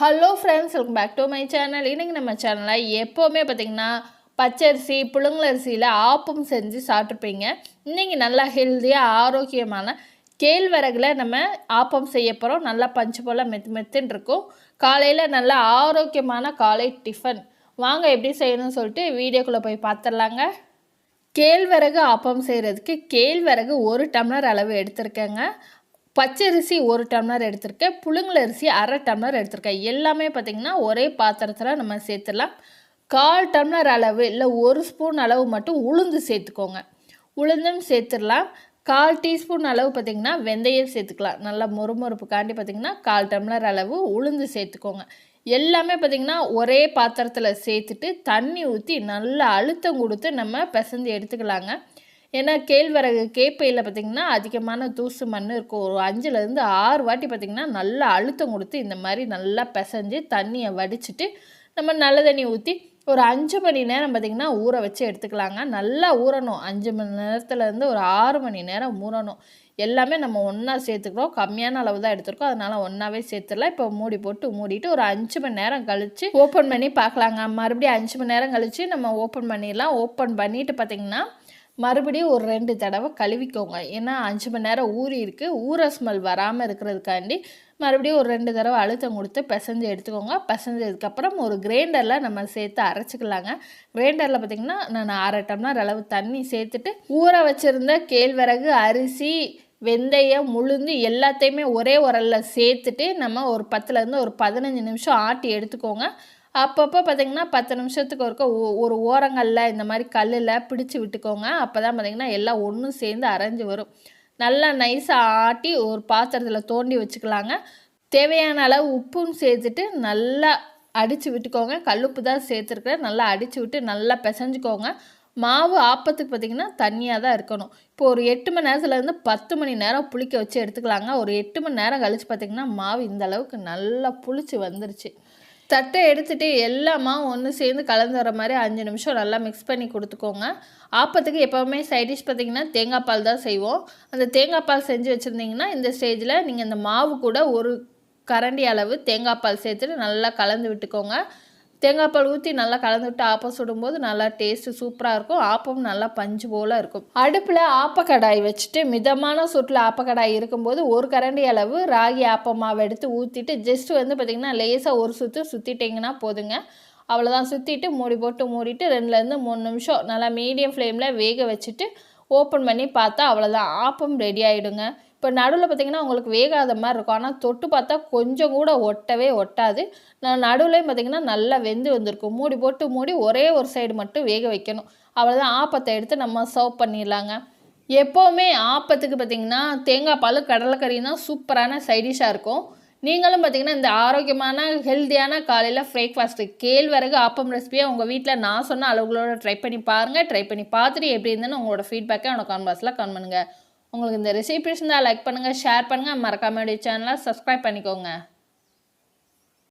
Hello friends welcome back to my channel இன்றைக்கி நம்ம சேனலில் எப்போவுமே பார்த்திங்கன்னா பச்சரிசி புழுங்கலரிசியில் ஆப்பம் செஞ்சு சாப்பிட்ருப்பீங்க இன்றைக்கி நல்லா ஹெல்த்தியாக ஆரோக்கியமான கேழ்வரகில் நம்ம ஆப்பம் செய்ய போகிறோம் நல்லா பஞ்சு போல் மெத்து மெத்துன்னு இருக்கும். காலையில் நல்லா ஆரோக்கியமான காலை டிஃபன் வாங்க எப்படி செய்யணும்னு சொல்லிட்டு வீடியோக்குள்ளே போய் பார்த்துடலாங்க கேழ்வரகு ஆப்பம் செய்கிறதுக்கு கேழ்வரகு ஒரு டம்ளர் அளவு எடுத்திருக்கேங்க. பச்சரிசி ஒரு டம்ளர் எடுத்திருக்கேன் புழுங்கல் அரிசி அரை டம்ளர் எடுத்திருக்கேன். எல்லாமே பார்த்திங்கன்னா ஒரே பாத்திரத்தில் நம்ம சேர்த்துடலாம். கால் டம்ளர் அளவு இல்லை ஒரு ஸ்பூன் அளவு மட்டும் உளுந்து சேர்த்துக்கோங்க. உளுந்தும் சேர்த்துடலாம். கால் டீஸ்பூன் அளவு பார்த்திங்கன்னா வெந்தயம் சேர்த்துக்கலாம். நல்லா மொறுமொறுப்புக்காண்டி பார்த்திங்கன்னா கால் டம்ளர் அளவு உளுந்து சேர்த்துக்கோங்க. எல்லாமே பார்த்திங்கன்னா ஒரே பாத்திரத்தில் சேர்த்துட்டு தண்ணி ஊற்றி நல்லா அழுத்தம் கொடுத்து நம்ம பிசைஞ்சு எடுத்துக்கலாங்க. ஏன்னா கேழ்வரகு கேப்பையில் பார்த்திங்கன்னா அதிகமான தூசு மண் இருக்கும். ஒரு அஞ்சுலேருந்து ஆறு வாட்டி பார்த்திங்கன்னா நல்லா அழுத்தம் கொடுத்து இந்த மாதிரி நல்லா பிசைஞ்சு தண்ணியை வடிச்சிட்டு நம்ம நல்ல தண்ணி ஊற்றி ஒரு அஞ்சு மணி நேரம் பார்த்திங்கன்னா ஊற வச்சு எடுத்துக்கலாங்க. நல்லா ஊறணும். அஞ்சு மணி நேரத்துலேருந்து ஒரு ஆறு மணி நேரம் ஊறணும். எல்லாமே நம்ம ஒன்றா சேர்த்துக்கிறோம். கம்மியான அளவு தான் எடுத்துருக்கோம். அதனால் ஒன்றாவே சேர்த்துடலாம். இப்போ மூடி போட்டு மூடிட்டு ஒரு அஞ்சு மணி நேரம் கழித்து ஓப்பன் பண்ணி பார்க்கலாங்க மறுபடியும் அஞ்சு மணி நேரம் கழித்து நம்ம ஓப்பன் பண்ணிடலாம். ஓப்பன் பண்ணிவிட்டு பார்த்திங்கன்னா மறுபடியும் ஒரு ரெண்டு தடவை கழுவிக்கோங்க. ஏன்னா அஞ்சு மணி நேரம் ஊறி இருக்குது ஊற ஸ்மெல் வராமல் இருக்கிறதுக்காண்டி மறுபடியும் ஒரு ரெண்டு தடவை அழுத்தம் கொடுத்து பிசைஞ்சு எடுத்துக்கோங்க. பிசைஞ்சதுக்கப்புறம் ஒரு கிரைண்டரில் நம்ம சேர்த்து அரைச்சிக்கலாங்க. கிரைண்டரில் பார்த்திங்கன்னா நான் அரை டம்ளர் அளவு தண்ணி சேர்த்துட்டு ஊற வச்சுருந்த கேழ்வரகு அரிசி வெந்தயம் உளுந்து எல்லாத்தையுமே ஒரே உரலில் சேர்த்துட்டு நம்ம ஒரு பத்துலேருந்து ஒரு பதினஞ்சு நிமிஷம் ஆட்டி எடுத்துக்கோங்க. அப்பப்போ பார்த்திங்கன்னா பத்து நிமிஷத்துக்கு ஒருக்க ஒரு ஓரங்களில் இந்த மாதிரி கல்லில் பிடிச்சி விட்டுக்கோங்க. அப்போ தான் பார்த்திங்கன்னா எல்லாம் ஒன்றும் சேர்ந்து அரைஞ்சி வரும். நல்லா நைஸாக ஆட்டி ஒரு பாத்திரத்தில் தோண்டி வச்சுக்கலாங்க. தேவையான அளவு உப்பும் சேர்த்துட்டு நல்லா அடித்து விட்டுக்கோங்க. கல்லுப்பு தான் சேர்த்துருக்குறேன். நல்லா அடித்து விட்டு நல்லா பிசைஞ்சுக்கோங்க. மாவு ஆப்பத்துக்கு பார்த்திங்கன்னா தண்ணியாக தான் இருக்கணும். இப்போ ஒரு எட்டு மணி நேரத்துலேருந்து பத்து மணி நேரம் புளிக்க வச்சு எடுத்துக்கலாங்க. ஒரு எட்டு மணி நேரம் கழித்து பார்த்திங்கன்னா மாவு இந்த அளவுக்கு நல்லா புளிச்சு வந்துருச்சு. தட்டை எடுத்துகிட்டு எல்லாமா ஒன்று சேர்ந்து கலந்து வர மாதிரி அஞ்சு நிமிஷம் நல்லா மிக்ஸ் பண்ணி கொடுத்துக்கோங்க. ஆப்பத்துக்கு எப்போவுமே சைடிஷ் பார்த்திங்கன்னா தேங்காய் பால் தான் செய்வோம். அந்த தேங்காய் பால் செஞ்சு வச்சுருந்தீங்கன்னா இந்த ஸ்டேஜில் நீங்கள் இந்த மாவு கூட ஒரு கரண்டி அளவு தேங்காய் பால் சேர்த்துட்டு நல்லா கலந்து விட்டுக்கோங்க. தேங்காய் பால் ஊற்றி நல்லா கலந்து விட்டு ஆப்பம் சுடும்போது நல்லா டேஸ்ட்டு சூப்பராக இருக்கும். ஆப்பம் நல்லா பஞ்சு போல் இருக்கும். அடுப்பில் ஆப்பக்கடாய் வச்சுட்டு மிதமான சூட்டில் ஆப்பக்கடாய் இருக்கும்போது ஒரு கரண்டி அளவு ராகி ஆப்பமாவை எடுத்து ஊற்றிட்டு ஜஸ்ட் வந்து பார்த்திங்கன்னா லேசாக ஒரு சுற்று சுற்றிட்டிங்கன்னா போதுங்க. அவ்வளோதான் சுற்றிட்டு மூடி போட்டு மூடிட்டு ரெண்டுலேருந்து மூணு நிமிஷம் நல்லா மீடியம் ஃப்ளேமில் வேக வச்சுட்டு ஓப்பன் பண்ணி பார்த்தா அவ்வளோதான் ஆப்பம் ரெடி ஆகிடுங்க இப்போ நடுவில் பார்த்திங்கன்னா உங்களுக்கு வேகாத மாதிரி இருக்கும். ஆனால் தொட்டு பார்த்தா கொஞ்சம் கூட ஒட்டவே ஒட்டாது. நான் நடுவுலேயும் பார்த்திங்கன்னா நல்லா வெந்து வந்திருக்கும். மூடி போட்டு மூடி ஒரே ஒரு சைடு மட்டும் வேக வைக்கணும். அவ்வளோதான் ஆப்பத்தை எடுத்து நம்ம சர்வ் பண்ணிடலாங்க. எப்போவுமே ஆப்பத்துக்கு பார்த்திங்கன்னா தேங்காய் பால் கடலைக்கறி தான் சூப்பரான சைடிஷாக இருக்கும். நீங்களும் பார்த்தீங்கன்னா இந்த ஆரோக்கியமான ஹெல்த்தியான காலையில் பிரேக்ஃபாஸ்ட்டு கேழ்வரகு ஆப்பம் ரெசிபியை உங்கள் வீட்டில் நான் சொன்ன அளவுகளோட ட்ரை பண்ணி பாருங்கள் ட்ரை பண்ணி பார்த்துட்டு எப்படி இருந்தேன்னு உங்களோட ஃபீட்பேக்கை உனக்கு கான்பாஸில் கான் பண்ணுங்கள் உங்களுக்கு இந்த ரெசிபிஸ் இருந்தால் லைக் பண்ணுங்கள் ஷேர் பண்ணுங்கள் மறக்காமல் சேனலை சப்ஸ்கிரைப் பண்ணிக்கோங்க.